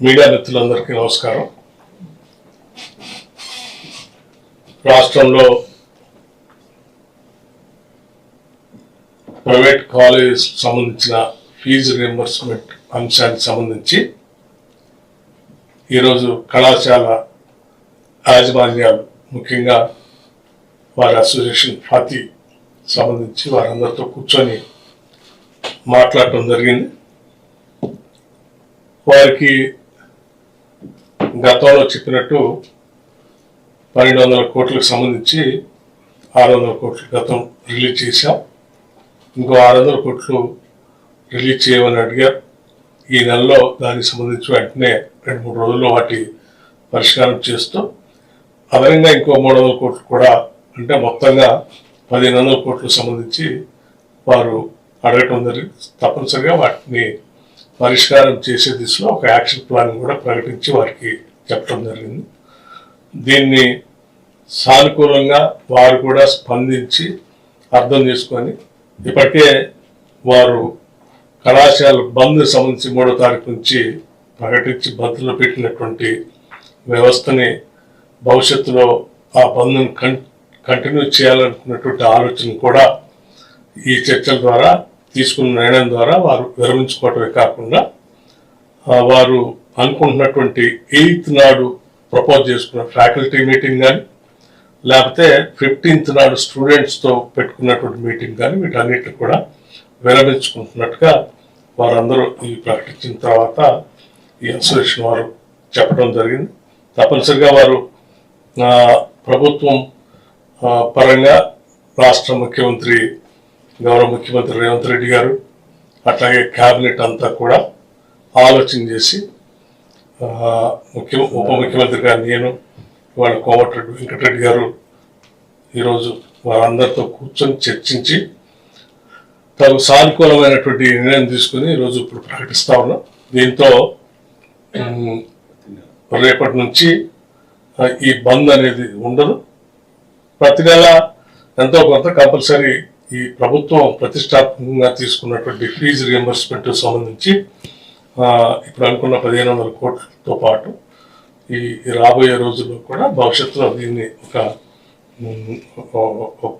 Media మిత్రులందరికీ నమస్కారం. రాష్ట్రంలో ప్రైవేట్ కాలేజ్ సంబంధించిన ఫీజు రియంబర్స్మెంట్ అంశానికి సంబంధించి ఈరోజు కళాశాల యాజమాన్యాలు ముఖ్యంగా వారి అసోసియేషన్ ఫాతి సంబంధించి వారందరితో కూర్చొని మాట్లాడటం జరిగింది. వారికి గతంలో చెప్పినట్టు పన్నెండు వందల కోట్లకు సంబంధించి ఆరు వందల కోట్లు గతం రిలీజ్ చేశాం. ఇంకో ఆరు వందల కోట్లు రిలీజ్ చేయమని అడిగారు. ఈ నెలలో దానికి సంబంధించి వెంటనే రెండు మూడు రోజుల్లో వాటి పరిష్కారం చేస్తూ అదనంగా ఇంకో మూడు వందల కోట్లు కూడా అంటే మొత్తంగా పదిహేను వందల కోట్లకు సంబంధించి వారు అడగటం జరిగింది. తప్పనిసరిగా వాటిని పరిష్కారం చేసే దిశలో ఒక యాక్షన్ ప్లాన్ కూడా ప్రకటించి వారికి చెప్పడం జరిగింది. దీన్ని సానుకూలంగా వారు కూడా స్పందించి అర్థం చేసుకొని ఇప్పటికే వారు కళాశాల బంద్ సంబంధించి మూడో తారీఖు నుంచి ప్రకటించి బంద్లో పెట్టినటువంటి వ్యవస్థని భవిష్యత్తులో ఆ బంద్ను కంటిన్యూ చేయాలనుకున్నటువంటి ఆలోచన కూడా ఈ చర్చల ద్వారా తీసుకున్న నిర్ణయం ద్వారా వారు విరమించుకోవటమే కాకుండా వారు అనుకుంటున్నటువంటి ఎయిత్ నాడు ప్రపోజ్ చేసుకున్న ఫ్యాకల్టీ మీటింగ్ కానీ లేకపోతే ఫిఫ్టీన్త్ నాడు స్టూడెంట్స్తో పెట్టుకున్నటువంటి మీటింగ్ కానీ వీటన్నిటిని కూడా విరమించుకుంటున్నట్టుగా వారందరూ ఈ ప్రకటించిన తర్వాత ఈ అసోసియేషన్ వారు చెప్పడం జరిగింది. తప్పనిసరిగా వారు ప్రభుత్వం పరంగా రాష్ట్ర ముఖ్యమంత్రి గౌరవ ముఖ్యమంత్రి రేవంత్ రెడ్డి గారు అట్లాగే క్యాబినెట్ అంతా కూడా ఆలోచన చేసి ముఖ్య ఉప ముఖ్యమంత్రిగా నేను వాళ్ళ కోమటిరెడ్డి వెంకటరెడ్డి గారు ఈరోజు వారందరితో కూర్చొని చర్చించి తగు సానుకూలమైనటువంటి నిర్ణయం తీసుకుని ఈరోజు ఇప్పుడు ప్రకటిస్తా ఉన్నాం. దీంతో రేపటి నుంచి ఈ బంద్ అనేది ఉండదు. ప్రతి నెల ఎంతో కొంత కంపల్సరీ ఈ ప్రభుత్వం ప్రతిష్టాత్మకంగా తీసుకున్నటువంటి ఫీజు రియంబర్స్మెంట్ సంబంధించి ఇప్పుడు అనుకున్న పదిహేను వందల కోట్లతో పాటు ఈ రాబోయే రోజుల్లో కూడా భవిష్యత్తులో దీన్ని ఒక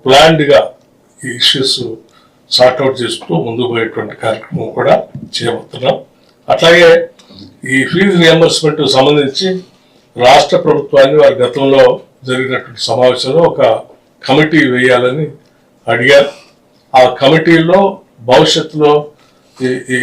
ప్లాన్డ్గా ఈ ఇష్యూస్ సార్ట్అవుట్ చేస్తూ ముందుకు పోయేటువంటి కార్యక్రమం కూడా చేయబోతున్నాం అట్లాగే ఈ ఫీజు రియంబర్స్మెంట్ సంబంధించి రాష్ట్ర ప్రభుత్వాన్ని వారి గతంలో జరిగినటువంటి సమావేశంలో ఒక కమిటీ వేయాలని అడిగారు. ఆ కమిటీలో భవిష్యత్తులో ఈ- ఈ